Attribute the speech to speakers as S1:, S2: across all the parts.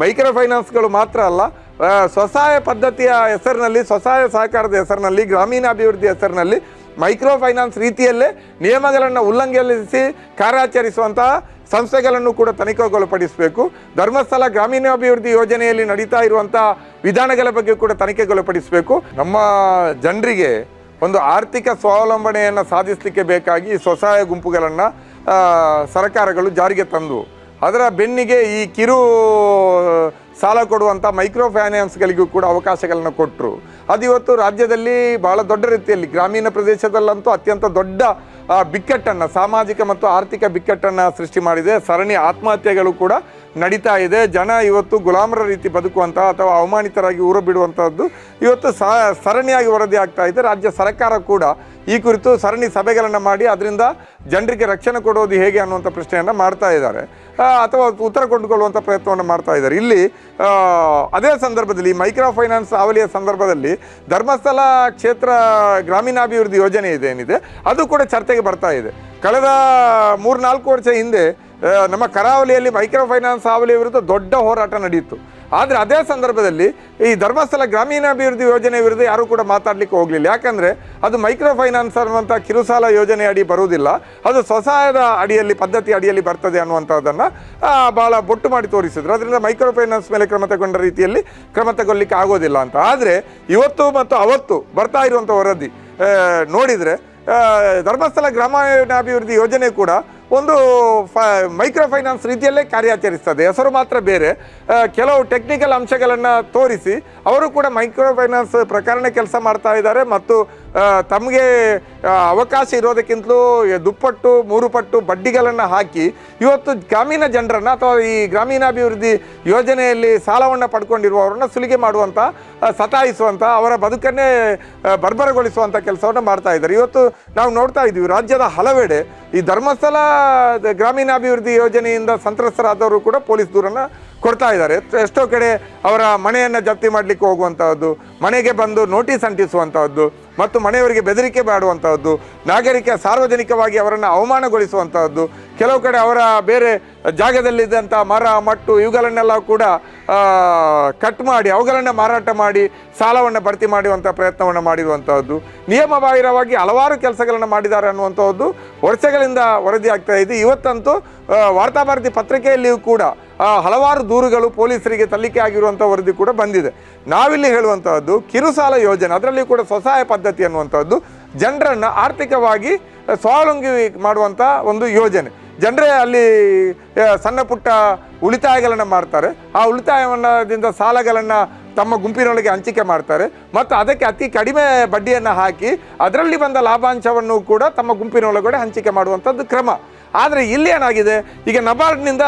S1: Micro ಫೈನಾನ್ಸ್ಗಳು ಮಾತ್ರ ಅಲ್ಲ ಸ್ವಸಹಾಯ ಪದ್ಧತಿಯ ಹೆಸರಿನಲ್ಲಿ, ಸ್ವಸಹಾಯ ಸಹಕಾರದ ಹೆಸರಿನಲ್ಲಿ, ಗ್ರಾಮೀಣಾಭಿವೃದ್ಧಿ ಹೆಸರಿನಲ್ಲಿ ಮೈಕ್ರೋ ಫೈನಾನ್ಸ್ ರೀತಿಯಲ್ಲೇ ನಿಯಮಗಳನ್ನು ಉಲ್ಲಂಘಿಸಿ ಕಾರ್ಯಾಚರಿಸುವಂತಹ ಸಂಸ್ಥೆಗಳನ್ನು ಕೂಡ ತನಿಖೆಗೊಳಪಡಿಸಬೇಕು. ಧರ್ಮಸ್ಥಳ ಗ್ರಾಮೀಣಾಭಿವೃದ್ಧಿ ಯೋಜನೆಯಲ್ಲಿ ನಡೀತಾ ಇರುವಂಥ ವಿಧಾನಗಳ ಬಗ್ಗೆ ಕೂಡ ತನಿಖೆಗೊಳಪಡಿಸಬೇಕು. ನಮ್ಮ ಜನರಿಗೆ ಒಂದು ಆರ್ಥಿಕ ಸ್ವಾವಲಂಬನೆಯನ್ನು ಸಾಧಿಸಲಿಕ್ಕೆ ಬೇಕಾಗಿ ಸ್ವಸಹಾಯ ಗುಂಪುಗಳನ್ನು ಸರ್ಕಾರಗಳು ಜಾರಿಗೆ ತಂದು ಅದರ ಬೆನ್ನಿಗೆ ಈ ಕಿರು, ಸಾಲ ಕೊಡುವಂಥ ಮೈಕ್ರೋ ಫೈನಾನ್ಸ್ಗಳಿಗೂ ಕೂಡ ಅವಕಾಶಗಳನ್ನು ಕೊಟ್ಟರು ಅದು ಇವತ್ತು ರಾಜ್ಯದಲ್ಲಿ ಬಹಳ ದೊಡ್ಡ ರೀತಿಯಲ್ಲಿ, ಗ್ರಾಮೀಣ ಪ್ರದೇಶದಲ್ಲಂತೂ ಅತ್ಯಂತ ದೊಡ್ಡ ಬಿಕ್ಕಟ್ಟನ್ನು, ಸಾಮಾಜಿಕ ಮತ್ತು ಆರ್ಥಿಕ ಬಿಕ್ಕಟ್ಟನ್ನು ಸೃಷ್ಟಿ ಮಾಡಿದೆ. ಸರಣಿ ಆತ್ಮಹತ್ಯೆಗಳು ಕೂಡ ನಡೀತಾ ಇದೆ. ಜನ ಇವತ್ತು ಗುಲಾಮರ ರೀತಿ ಬದುಕುವಂಥ ಅಥವಾ ಅವಮಾನಿತರಾಗಿ ಊರು ಬಿಡುವಂಥದ್ದು ಇವತ್ತು ಸರಣಿಯಾಗಿ ವರದಿ ಆಗ್ತಾ ಇದೆ. ರಾಜ್ಯ ಸರ್ಕಾರ ಕೂಡ ಈ ಕುರಿತು ಸರಣಿ ಸಭೆಗಳನ್ನು ಮಾಡಿ ಅದರಿಂದ ಜನರಿಗೆ ರಕ್ಷಣೆ ಕೊಡೋದು ಹೇಗೆ ಅನ್ನುವಂಥ ಪ್ರಶ್ನೆಯನ್ನು ಮಾಡ್ತಾ ಇದ್ದಾರೆ. ಅಥವಾ ಉತ್ತರ ಕೊಂಡುಕೊಳ್ಳುವಂಥ ಪ್ರಯತ್ನವನ್ನು ಮಾಡ್ತಾ ಇದ್ದಾರೆ. ಇಲ್ಲಿ ಅದೇ ಸಂದರ್ಭದಲ್ಲಿ ಮೈಕ್ರೋ ಫೈನಾನ್ಸ್ ಅವಲಿಯ ಸಂದರ್ಭದಲ್ಲಿ ಧರ್ಮಸ್ಥಳ ಕ್ಷೇತ್ರ ಗ್ರಾಮೀಣಾಭಿವೃದ್ಧಿ ಯೋಜನೆ ಇದೆ ಏನಿದೆ, ಅದು ಕೂಡ ಚರ್ಚೆಗೆ ಬರ್ತಾ ಇದೆ. ಕಳೆದ ಮೂರ್ನಾಲ್ಕು ವರ್ಷ ಹಿಂದೆ ನಮ್ಮ ಕರಾವಳಿಯಲ್ಲಿ ಮೈಕ್ರೋ ಫೈನಾನ್ಸ್ ವಿರುದ್ಧ ದೊಡ್ಡ ಹೋರಾಟ ನಡೆಯಿತು. ಆದರೆ ಅದೇ ಸಂದರ್ಭದಲ್ಲಿ ಈ ಧರ್ಮಸ್ಥಳ ಗ್ರಾಮೀಣಾಭಿವೃದ್ಧಿ ಯೋಜನೆ ವಿರುದ್ಧ ಯಾರೂ ಕೂಡ ಮಾತಾಡಲಿಕ್ಕೆ ಹೋಗಲಿಲ್ಲ. ಯಾಕಂದರೆ ಅದು ಮೈಕ್ರೋ ಫೈನಾನ್ಸ್ ಅನ್ನುವಂಥ ಕಿರುಸಾಲ ಯೋಜನೆ ಅಡಿ ಬರುವುದಿಲ್ಲ. ಅದು ಸ್ವಸಹಾಯದ ಅಡಿಯಲ್ಲಿ, ಪದ್ಧತಿ ಅಡಿಯಲ್ಲಿ ಬರ್ತದೆ ಅನ್ನುವಂಥದ್ದನ್ನು ಭಾಳ ಬೊಟ್ಟು ಮಾಡಿ ತೋರಿಸಿದ್ರು. ಅದರಿಂದ ಮೈಕ್ರೋ ಫೈನಾನ್ಸ್ ಮೇಲೆ ಕ್ರಮ ತಗೊಂಡ ರೀತಿಯಲ್ಲಿ ಕ್ರಮ ತಗೊಳ್ಳಿಕ್ಕೆ ಆಗೋದಿಲ್ಲ ಅಂತ. ಆದರೆ ಇವತ್ತು ಮತ್ತು ಅವತ್ತು ಬರ್ತಾ ಇರುವಂಥ ವರದಿ ನೋಡಿದರೆ ಧರ್ಮಸ್ಥಳ ಗ್ರಾಮೀಣಾಭಿವೃದ್ಧಿ ಯೋಜನೆ ಕೂಡ ಒಂದು ಫ ಮೈಕ್ರೋ ಫೈನಾನ್ಸ್ ರೀತಿಯಲ್ಲೇ ಕಾರ್ಯಾಚರಿಸ್ತದೆ. ಹೆಸರು ಮಾತ್ರ ಬೇರೆ. ಕೆಲವು ಟೆಕ್ನಿಕಲ್ ಅಂಶಗಳನ್ನು ತೋರಿಸಿ. ಅವರು ಕೂಡ ಮೈಕ್ರೋ ಫೈನಾನ್ಸ್ ಪ್ರಕರಣ ಕೆಲಸ ಮಾಡ್ತಾ ಇದ್ದಾರೆ ಮತ್ತು ತಮಗೆ ಅವಕಾಶ ಇರೋದಕ್ಕಿಂತಲೂ ದುಪ್ಪಟ್ಟು ಮೂರು ಪಟ್ಟು ಬಡ್ಡಿಗಳನ್ನು ಹಾಕಿ ಇವತ್ತು ಗ್ರಾಮೀಣ ಜನರನ್ನು ಅಥವಾ ಈ ಗ್ರಾಮೀಣಾಭಿವೃದ್ಧಿ ಯೋಜನೆಯಲ್ಲಿ ಸಾಲವನ್ನು ಪಡ್ಕೊಂಡಿರುವವರನ್ನು ಸುಲಿಗೆ ಮಾಡುವಂಥ ಸತಾಯಿಸುವಂಥ ಅವರ ಬದುಕನ್ನೇ ಬರ್ಬರಗೊಳಿಸುವಂಥ ಕೆಲಸವನ್ನು ಮಾಡ್ತಾ ಇದ್ದಾರೆ. ಇವತ್ತು ನಾವು ನೋಡ್ತಾ ಇದ್ದೀವಿ, ರಾಜ್ಯದ ಹಲವೆಡೆ ಈ ಧರ್ಮಸ್ಥಳ ಗ್ರಾಮೀಣಾಭಿವೃದ್ಧಿ ಯೋಜನೆಯಿಂದ ಸಂತ್ರಸ್ತರಾದವರು ಕೂಡ ಪೊಲೀಸ್ ದೂರನ್ನು ಕೊಡ್ತಾ ಇದ್ದಾರೆ. ಎಷ್ಟೋ ಕಡೆ ಅವರ ಮನೆಯನ್ನು ಜಪ್ತಿ ಮಾಡಲಿಕ್ಕೆ ಹೋಗುವಂಥದ್ದು ಮನೆಗೆ ಬಂದು ನೋಟಿಸ್ ಅಂಟಿಸುವಂಥದ್ದು ಮತ್ತು ಮನೆಯವರಿಗೆ ಬೆದರಿಕೆ ಮಾಡುವಂಥದ್ದು ನಾಗರಿಕ ಸಾರ್ವಜನಿಕವಾಗಿ ಅವರನ್ನು ಅವಮಾನಗೊಳಿಸುವಂಥದ್ದು ಕೆಲವು ಕಡೆ ಅವರ ಬೇರೆ ಜಾಗದಲ್ಲಿದ್ದಂಥ ಮರ, ಮಟ್ಟು ಇವುಗಳನ್ನೆಲ್ಲ ಕೂಡ ಕಟ್ ಮಾಡಿ, ಅವುಗಳನ್ನು ಮಾರಾಟ ಮಾಡಿ, ಸಾಲವನ್ನು ಭರ್ತಿ ಮಾಡುವಂಥ ಪ್ರಯತ್ನವನ್ನು ಮಾಡಿರುವಂಥದ್ದು ನಿಯಮಬಾಹಿರವಾಗಿ ಹಲವಾರು ಕೆಲಸಗಳನ್ನು ಮಾಡಿದ್ದಾರೆ ಅನ್ನುವಂಥದ್ದು ವರ್ಷಗಳಿಂದ ವರದಿ ಆಗ್ತಾ ಇದೆ. ಇವತ್ತಂತೂ ವಾರ್ತಾಭಾರತಿ ಪತ್ರಿಕೆಯಲ್ಲಿಯೂ ಕೂಡ ಹಲವಾರು ದೂರುಗಳು ಪೊಲೀಸರಿಗೆ ಸಲ್ಲಿಕೆ ಆಗಿರುವಂಥ ವರದಿ ಕೂಡ ಬಂದಿದೆ. ನಾವಿಲ್ಲಿ ಹೇಳುವಂಥದ್ದು ಕಿರುಸಾಲ ಯೋಜನೆ, ಅದರಲ್ಲಿ ಕೂಡ ಸ್ವಸಹಾಯ ಪದ್ಧತಿ ಅನ್ನುವಂಥದ್ದು ಜನರನ್ನು ಆರ್ಥಿಕವಾಗಿ ಸ್ವಾವಲಂಬಿ ಮಾಡುವಂಥ ಒಂದು ಯೋಜನೆ. ಜನರೇ ಅಲ್ಲಿ ಸಣ್ಣ ಪುಟ್ಟ ಉಳಿತಾಯಗಳನ್ನು ಮಾಡ್ತಾರೆ. ಆ ಉಳಿತಾಯವನ್ನದಿಂದ ಸಾಲಗಳನ್ನು ತಮ್ಮ ಗುಂಪಿನೊಳಗೆ ಹಂಚಿಕೆ ಮಾಡ್ತಾರೆ. ಮತ್ತು ಅದಕ್ಕೆ ಅತಿ ಕಡಿಮೆ ಬಡ್ಡಿಯನ್ನು ಹಾಕಿ, ಅದರಲ್ಲಿ ಬಂದ ಲಾಭಾಂಶವನ್ನು ಕೂಡ ತಮ್ಮ ಗುಂಪಿನೊಳಗಡೆ ಹಂಚಿಕೆ ಮಾಡುವಂಥದ್ದು ಕ್ರಮ. ಆದರೆ ಇಲ್ಲಿ ಏನಾಗಿದೆ? ಈಗ ನಬಾರ್ಡ್ನಿಂದ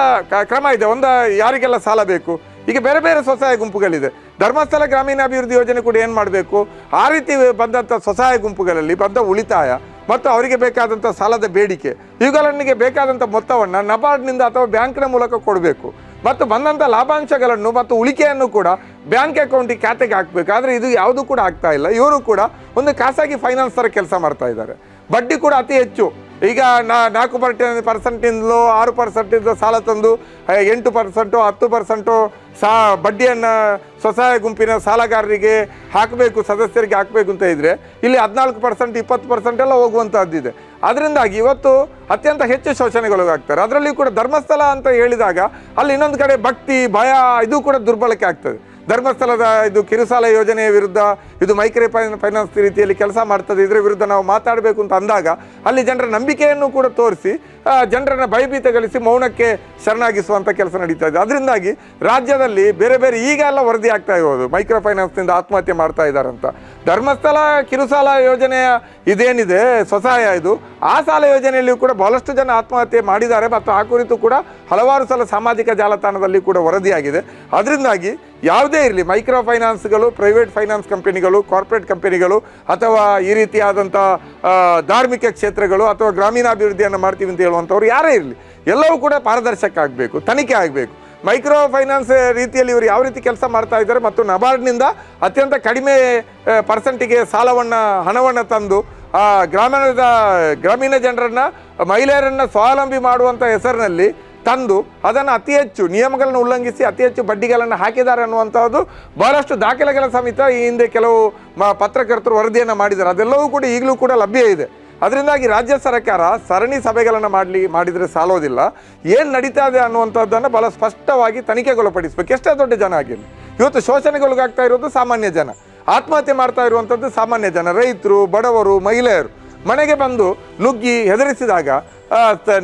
S1: ಕ್ರಮ ಇದೆ. ಒಂದು ಯಾರಿಗೆಲ್ಲ ಸಾಲ ಬೇಕು? ಈಗ ಬೇರೆ ಬೇರೆ ಸ್ವಸಹಾಯ ಗುಂಪುಗಳಿದೆ. ಧರ್ಮಸ್ಥಳ ಗ್ರಾಮೀಣಾಭಿವೃದ್ಧಿ ಯೋಜನೆ ಕೂಡ ಏನು ಮಾಡಬೇಕು? ಆ ರೀತಿ ಬಂದಂಥ ಸ್ವಸಹಾಯ ಗುಂಪುಗಳಲ್ಲಿ ಬಂದ ಉಳಿತಾಯ ಮತ್ತು ಅವರಿಗೆ ಬೇಕಾದಂಥ ಸಾಲದ ಬೇಡಿಕೆ ಇವುಗಳಿಗೆ ಬೇಕಾದಂಥ ಮೊತ್ತವನ್ನು ನಬಾರ್ಡ್ನಿಂದ ಅಥವಾ ಬ್ಯಾಂಕ್ನ ಮೂಲಕ ಕೊಡಬೇಕು. ಮತ್ತು ಬಂದಂಥ ಲಾಭಾಂಶಗಳನ್ನು ಮತ್ತು ಉಳಿಕೆಯನ್ನು ಕೂಡ ಬ್ಯಾಂಕ್ ಅಕೌಂಟಿಗೆ ಖಾತೆಗೆ ಹಾಕಬೇಕು. ಆದರೆ ಇದು ಯಾವುದೂ ಕೂಡ ಆಗ್ತಾ ಇಲ್ಲ. ಇವರು ಕೂಡ ಒಂದು ಖಾಸಗಿ ಫೈನಾನ್ಸ್ ಥರ ಕೆಲಸ ಮಾಡ್ತಾ ಇದ್ದಾರೆ. ಬಡ್ಡಿ ಕೂಡ ಅತಿ ಹೆಚ್ಚು. ಈಗ ನಾ ನಾಲ್ಕು ಪರ್ಟೆನ್ ಪರ್ಸೆಂಟಿಂದಲೂ ಆರು ಪರ್ಸೆಂಟಿಂದ ಸಾಲ ತಂದು ಎಂಟು ಪರ್ಸೆಂಟು ಹತ್ತು ಪರ್ಸೆಂಟು ಸಾ ಬಡ್ಡಿಯನ್ನು ಸ್ವಸಹಾಯ ಗುಂಪಿನ ಸಾಲಗಾರರಿಗೆ ಹಾಕಬೇಕು, ಸದಸ್ಯರಿಗೆ ಹಾಕಬೇಕು ಅಂತ ಇದ್ದರೆ ಇಲ್ಲಿ ಹದಿನಾಲ್ಕು ಪರ್ಸೆಂಟ್ ಇಪ್ಪತ್ತು ಪರ್ಸೆಂಟ್ ಎಲ್ಲ ಹೋಗುವಂಥದ್ದಿದೆ ಅದರಿಂದಾಗಿ ಇವತ್ತು ಅತ್ಯಂತ ಹೆಚ್ಚು ಶೋಷಣೆಗೊಳಗಾಗ್ತಾರೆ. ಅದರಲ್ಲಿ ಕೂಡ ಧರ್ಮಸ್ಥಳ ಅಂತ ಹೇಳಿದಾಗ ಅಲ್ಲಿ ಇನ್ನೊಂದು ಕಡೆ ಭಕ್ತಿ, ಭಯ, ಇದು ಕೂಡ ದುರ್ಬಳಕೆ ಆಗ್ತದೆ. ಧರ್ಮಸ್ಥಳದ ಇದು ಕಿರುಸಾಲ ಯೋಜನೆಯ ವಿರುದ್ಧ ಇದು ಮೈಕ್ರೋ ಫೈನ್ ಫೈನಾನ್ಸ್ ರೀತಿಯಲ್ಲಿ ಕೆಲಸ ಮಾಡ್ತದೆ. ಇದರ ವಿರುದ್ಧ ನಾವು ಮಾತಾಡಬೇಕು ಅಂತ ಅಂದಾಗ ಅಲ್ಲಿ ಜನರ ನಂಬಿಕೆಯನ್ನು ಕೂಡ ತೋರಿಸಿ ಜನರನ್ನು ಭಯಭೀತ ಭಯಭೀತಗೊಳಿಸಿ ಮೌನಕ್ಕೆ ಶರಣಾಗಿಸುವಂಥ ಕೆಲಸ ನಡೀತಾ ಇದೆ. ಅದರಿಂದಾಗಿ ರಾಜ್ಯದಲ್ಲಿ ಬೇರೆ ಬೇರೆ ಈಗ ಎಲ್ಲ ವರದಿ ಆಗ್ತಾ ಇರೋದು. ಮೈಕ್ರೋ ಫೈನಾನ್ಸ್ನಿಂದ ಆತ್ಮಹತ್ಯೆ ಮಾಡ್ತಾ ಇದ್ದಾರಂತ ಧರ್ಮಸ್ಥಳ ಕಿರುಸಾಲ ಯೋಜನೆಯ ಇದೇನಿದೆ? ಸ್ವಸಹಾಯ ಇದು. ಆ ಸಾಲ ಯೋಜನೆಯಲ್ಲಿಯೂ ಕೂಡ ಬಹಳಷ್ಟು ಜನ ಆತ್ಮಹತ್ಯೆ ಮಾಡಿದ್ದಾರೆ ಮತ್ತು ಆ ಕುರಿತು ಕೂಡ ಹಲವಾರು ಸಲ ಸಾಮಾಜಿಕ ಜಾಲತಾಣದಲ್ಲಿ ಕೂಡ ವರದಿಯಾಗಿದೆ. ಅದರಿಂದಾಗಿ ಯಾವುದೇ ಇರಲಿ ಮೈಕ್ರೋ ಫೈನಾನ್ಸ್ಗಳು, ಪ್ರೈವೇಟ್ ಫೈನಾನ್ಸ್ ಕಂಪನಿಗಳು ಕಾರ್ಪೊರೇಟ್ ಕಂಪನಿಗಳು ಅಥವಾ ಈ ರೀತಿಯಾದಂಥ ಧಾರ್ಮಿಕ ಕ್ಷೇತ್ರಗಳು ಅಥವಾ ಗ್ರಾಮೀಣಾಭಿವೃದ್ಧಿಯನ್ನು ಮಾಡ್ತೀವಿ ಅಂತ ಹೇಳುವಂಥವ್ರು ಯಾರೇ ಇರಲಿ, ಎಲ್ಲವೂ ಕೂಡ ಪಾರದರ್ಶಕ ಆಗಬೇಕು, ತನಿಖೆ ಆಗಬೇಕು. ಮೈಕ್ರೋ ಫೈನಾನ್ಸ್ ರೀತಿಯಲ್ಲಿ ಇವರು ಯಾವ ರೀತಿ ಕೆಲಸ ಮಾಡ್ತಾ ಇದ್ದಾರೆ ಮತ್ತು ನಬಾರ್ಡ್ನಿಂದ ಅತ್ಯಂತ ಕಡಿಮೆ ಪರ್ಸೆಂಟಿಗೆ ಸಾಲವನ್ನು, ಹಣವನ್ನು ತಂದು, ಆ ಗ್ರಾಮೀಣದ ಗ್ರಾಮೀಣ ಜನರನ್ನು, ಮಹಿಳೆಯರನ್ನು ಸ್ವಾವಲಂಬಿ ಮಾಡುವಂಥ ಹೆಸರಿನಲ್ಲಿ ತಂದು ಅದನ್ನು ಅತಿ ಹೆಚ್ಚು ನಿಯಮಗಳನ್ನು ಉಲ್ಲಂಘಿಸಿ ಅತಿ ಹೆಚ್ಚು ಬಡ್ಡಿಗಳನ್ನು ಹಾಕಿದ್ದಾರೆ ಅನ್ನುವಂಥದ್ದು ಬಹಳಷ್ಟು ದಾಖಲೆಗಳ ಸಮೇತ ಈ ಹಿಂದೆ ಕೆಲವು ಪತ್ರಕರ್ತರು ವರದಿಯನ್ನು ಮಾಡಿದ್ದಾರೆ. ಅದೆಲ್ಲವೂ ಕೂಡ ಈಗಲೂ ಕೂಡ ಲಭ್ಯ ಇದೆ. ಅದರಿಂದಾಗಿ ರಾಜ್ಯ ಸರ್ಕಾರ ಸರಣಿ ಸಭೆಗಳನ್ನು ಮಾಡಲಿ, ಮಾಡಿದರೆ ಸಾಲೋದಿಲ್ಲ. ಏನು ನಡೀತಾ ಇದೆ ಅನ್ನುವಂಥದ್ದನ್ನು ಬಹಳ ಸ್ಪಷ್ಟವಾಗಿ ತನಿಖೆಗೊಳಪಡಿಸಬೇಕು. ಎಷ್ಟೇ ದೊಡ್ಡ ಜನ ಆಗಿರಲಿ. ಇವತ್ತು ಶೋಷಣೆಗೊಳಗಾಗ್ತಾ ಇರೋದು ಸಾಮಾನ್ಯ ಜನ. ಆತ್ಮಹತ್ಯೆ ಮಾಡ್ತಾ ಇರುವಂಥದ್ದು ಸಾಮಾನ್ಯ ಜನ. ರೈತರು, ಬಡವರು, ಮಹಿಳೆಯರು ಮನೆಗೆ ಬಂದು ನುಗ್ಗಿ ಹೆದರಿಸಿದಾಗ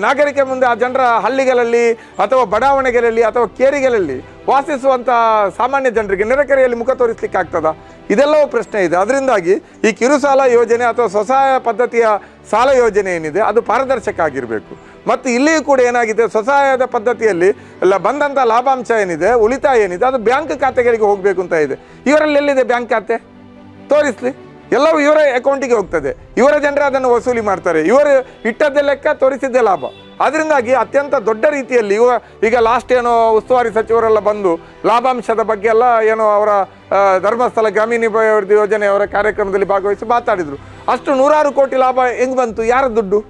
S1: ನಾಗರಿಕ ಮುಂದೆ ಆ ಜನರ ಹಳ್ಳಿಗಳಲ್ಲಿ ಅಥವಾ ಬಡಾವಣೆಗಳಲ್ಲಿ ಅಥವಾ ಕೇರಿಗಳಲ್ಲಿ ವಾಸಿಸುವಂಥ ಸಾಮಾನ್ಯ ಜನರಿಗೆ ನೆರೆಕೆರೆಯಲ್ಲಿ ಮುಖ ತೋರಿಸ್ಲಿಕ್ಕೆ ಆಗ್ತದ? ಇದೆಲ್ಲವೂ ಪ್ರಶ್ನೆ ಇದೆ. ಅದರಿಂದಾಗಿ ಈ ಕಿರುಸಾಲ ಯೋಜನೆ ಅಥವಾ ಸ್ವಸಹಾಯ ಪದ್ಧತಿಯ ಸಾಲ ಯೋಜನೆ ಏನಿದೆ, ಅದು ಪಾರದರ್ಶಕ ಆಗಿರಬೇಕು. ಮತ್ತು ಇಲ್ಲಿಯೂ ಕೂಡ ಏನಾಗಿದೆ? ಸ್ವಸಹಾಯದ ಪದ್ಧತಿಯಲ್ಲಿ ಎಲ್ಲ ಬಂದಂಥ ಲಾಭಾಂಶ ಏನಿದೆ, ಉಳಿತಾಯ ಏನಿದೆ, ಅದು ಬ್ಯಾಂಕ್ ಖಾತೆಗಳಿಗೆ ಹೋಗಬೇಕು ಅಂತ ಇದೆ. ಇವರಲ್ಲಿ ಎಲ್ಲಿದೆ ಬ್ಯಾಂಕ್ ಖಾತೆ? ತೋರಿಸ್ಲಿ. ಎಲ್ಲವೂ ಇವರ ಅಕೌಂಟಿಗೆ ಹೋಗ್ತದೆ. ಇವರ ಜನರೇ ಅದನ್ನು ವಸೂಲಿ ಮಾಡ್ತಾರೆ. ಇವರು ಇಟ್ಟದ್ದೇ ಲೆಕ್ಕ, ತೋರಿಸಿದ್ದೇ ಲಾಭ. ಅದರಿಂದಾಗಿ ಅತ್ಯಂತ ದೊಡ್ಡ ರೀತಿಯಲ್ಲಿ ಇವ ಈಗ ಲಾಸ್ಟ್ ಏನೋ ಉಸ್ತುವಾರಿ ಸಚಿವರೆಲ್ಲ ಬಂದು ಲಾಭಾಂಶದ ಬಗ್ಗೆ ಎಲ್ಲ ಏನೋ ಅವರ ಧರ್ಮಸ್ಥಳ ಗ್ರಾಮೀಣಾಭಿವೃದ್ಧಿ ಯೋಜನೆಯವರ ಕಾರ್ಯಕ್ರಮದಲ್ಲಿ ಭಾಗವಹಿಸಿ ಮಾತಾಡಿದರು. ಅಷ್ಟು ನೂರಾರು ಕೋಟಿ ಲಾಭ ಹೆಂಗ್ ಬಂತು? ಯಾರ ದುಡ್ಡು?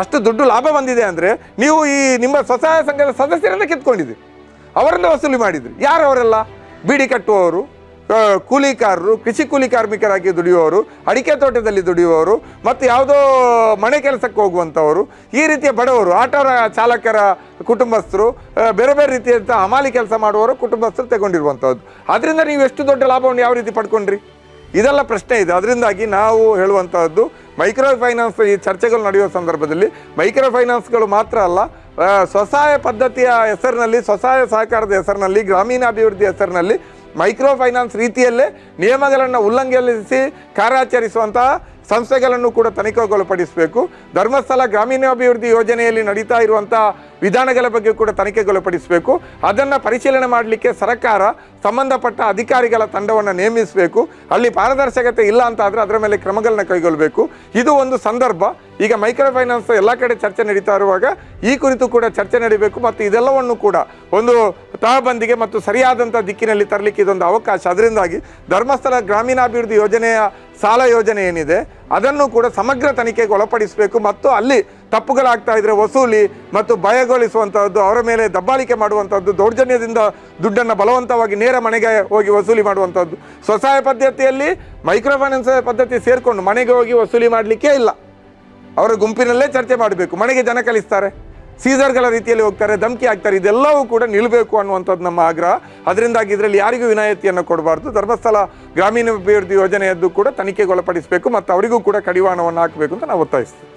S1: ಅಷ್ಟು ದುಡ್ಡು ಲಾಭ ಬಂದಿದೆ ಅಂದರೆ ನೀವು ಈ ನಿಮ್ಮ ಸ್ವಸಹಾಯ ಸಂಘದ ಸದಸ್ಯರಿಂದ ಕಿತ್ಕೊಂಡಿದ್ದೀರಿ ಅವರನ್ನ ವಸೂಲಿ ಮಾಡಿದ್ರಿ. ಯಾರು ಅವರೆಲ್ಲ ಬೀಡಿ ಕಟ್ಟುವವರು ಕೂಲಿಕಾರರು, ಕೃಷಿ ಕೂಲಿ ಕಾರ್ಮಿಕರಾಗಿ ದುಡಿಯುವವರು, ಅಡಿಕೆ ತೋಟದಲ್ಲಿ ದುಡಿಯುವವರು, ಮತ್ತು ಯಾವುದೋ ಮನೆ ಕೆಲಸಕ್ಕೆ ಹೋಗುವಂಥವರು, ಈ ರೀತಿಯ ಬಡವರು, ಆಟೋ ಚಾಲಕರ ಕುಟುಂಬಸ್ಥರು ಬೇರೆ ಬೇರೆ ರೀತಿಯಂಥ ಹಮಾಲಿ ಕೆಲಸ ಮಾಡುವವರು ಕುಟುಂಬಸ್ಥರು ತಗೊಂಡಿರುವಂಥದ್ದು. ಅದರಿಂದ ನೀವು ಎಷ್ಟು ದೊಡ್ಡ ಲಾಭವನ್ನು ಯಾವ ರೀತಿ ಪಡ್ಕೊಂಡ್ರಿ? ಇದೆಲ್ಲ ಪ್ರಶ್ನೆ ಇದೆ. ಅದರಿಂದಾಗಿ ನಾವು ಹೇಳುವಂಥದ್ದು ಮೈಕ್ರೋ ಫೈನಾನ್ಸ್ ಈ ಚರ್ಚೆಗಳು ನಡೆಯುವ ಸಂದರ್ಭದಲ್ಲಿ ಮೈಕ್ರೋ ಫೈನಾನ್ಸ್ಗಳು ಮಾತ್ರ ಅಲ್ಲ ಸ್ವಸಹಾಯ ಪದ್ಧತಿಯ ಹೆಸರಿನಲ್ಲಿ, ಸ್ವಸಹಾಯ ಸಹಕಾರದ ಹೆಸರಿನಲ್ಲಿ, ಗ್ರಾಮೀಣಾಭಿವೃದ್ಧಿ ಹೆಸರಿನಲ್ಲಿ ಮೈಕ್ರೋ ಫೈನಾನ್ಸ್ ರೀತಿಯಲ್ಲೇ ನಿಯಮಗಳನ್ನು ಉಲ್ಲಂಘಿಸಿ ಕಾರ್ಯಾಚರಿಸುವಂತಹ ಸಂಸ್ಥೆಗಳನ್ನು ಕೂಡ ತನಿಖೆಗೊಳಪಡಿಸಬೇಕು. ಧರ್ಮಸ್ಥಳ ಗ್ರಾಮೀಣಾಭಿವೃದ್ಧಿ ಯೋಜನೆಯಲ್ಲಿ ನಡೀತಾ ಇರುವಂತಹ ವಿಧಾನಗಳ ಬಗ್ಗೆ ಕೂಡ ತನಿಖೆಗೊಳಪಡಿಸಬೇಕು. ಅದನ್ನು ಪರಿಶೀಲನೆ ಮಾಡಲಿಕ್ಕೆ ಸರ್ಕಾರ ಸಂಬಂಧಪಟ್ಟ ಅಧಿಕಾರಿಗಳ ತಂಡವನ್ನು ನೇಮಿಸಬೇಕು. ಅಲ್ಲಿ ಪಾರದರ್ಶಕತೆ ಇಲ್ಲ ಅಂತಾದರೆ ಅದರ ಮೇಲೆ ಕ್ರಮಗಳನ್ನ ಕೈಗೊಳ್ಳಬೇಕು. ಇದು ಒಂದು ಸಂದರ್ಭ. ಈಗ ಮೈಕ್ರೋ ಫೈನಾನ್ಸ್ ಎಲ್ಲ ಕಡೆ ಚರ್ಚೆ ನಡೀತಾ ಇರುವಾಗ ಈ ಕುರಿತು ಕೂಡ ಚರ್ಚೆ ನಡೀಬೇಕು ಮತ್ತು ಇದೆಲ್ಲವನ್ನು ಕೂಡ ಒಂದು ತಹಬಂದಿಗೆ ಮತ್ತು ಸರಿಯಾದಂಥ ದಿಕ್ಕಿನಲ್ಲಿ ತರಲಿಕ್ಕೆ ಇದೊಂದು ಅವಕಾಶ. ಅದರಿಂದಾಗಿ ಧರ್ಮಸ್ಥಳ ಗ್ರಾಮೀಣಾಭಿವೃದ್ಧಿ ಯೋಜನೆಯ ಸಾಲ ಯೋಜನೆ ಏನಿದೆ, ಅದನ್ನು ಕೂಡ ಸಮಗ್ರ ತನಿಖೆಗೆ ಒಳಪಡಿಸಬೇಕು ಮತ್ತು ಅಲ್ಲಿ ತಪ್ಪುಗಳಾಗ್ತಾ ಇದ್ರೆ ವಸೂಲಿ ಮತ್ತು ಭಯಗೊಳಿಸುವಂಥದ್ದು ಅವರ ಮೇಲೆ ದಬ್ಬಾಳಿಕೆ ಮಾಡುವಂಥದ್ದು ದೌರ್ಜನ್ಯದಿಂದ ದುಡ್ಡನ್ನು ಬಲವಂತವಾಗಿ ನೇರ ಮನೆಗೆ ಹೋಗಿ ವಸೂಲಿ ಮಾಡುವಂಥದ್ದು ಸ್ವಸಹಾಯ ಪದ್ಧತಿಯಲ್ಲಿ ಮೈಕ್ರೋ ಫೈನಾನ್ಸ್ ಪದ್ಧತಿ ಸೇರಿಕೊಂಡು ಮನೆಗೆ ಹೋಗಿ ವಸೂಲಿ ಮಾಡಲಿಕ್ಕೆ ಇಲ್ಲ. ಅವರ ಗುಂಪಿನಲ್ಲೇ ಚರ್ಚೆ ಮಾಡಬೇಕು. ಮನೆಗೆ ಜನ ಕಲಿಸ್ತಾರೆ ಸೀಸರ್ಗಳ ರೀತಿಯಲ್ಲಿ ಹೋಗ್ತಾರೆ, ಧಮಕಿ ಹಾಕ್ತಾರೆ. ಇದೆಲ್ಲವೂ ಕೂಡ ನಿಲ್ಲಬೇಕು ಅನ್ನುವಂಥದ್ದು ನಮ್ಮ ಆಗ್ರಹ. ಅದರಿಂದಾಗಿ ಇದರಲ್ಲಿ ಯಾರಿಗೂ ವಿನಾಯಿತಿಯನ್ನು ಕೊಡಬಾರ್ದು. ಧರ್ಮಸ್ಥಳ ಗ್ರಾಮೀಣಾಭಿವೃದ್ಧಿ ಯೋಜನೆಯದ್ದು ಕೂಡ ತನಿಖೆಗೊಳಪಡಿಸಬೇಕು ಮತ್ತು ಅವರಿಗೂ ಕೂಡ ಕಡಿವಾಣವನ್ನು ಹಾಕಬೇಕು ಅಂತ ನಾವು ಒತ್ತಾಯಿಸ್ತೀವಿ.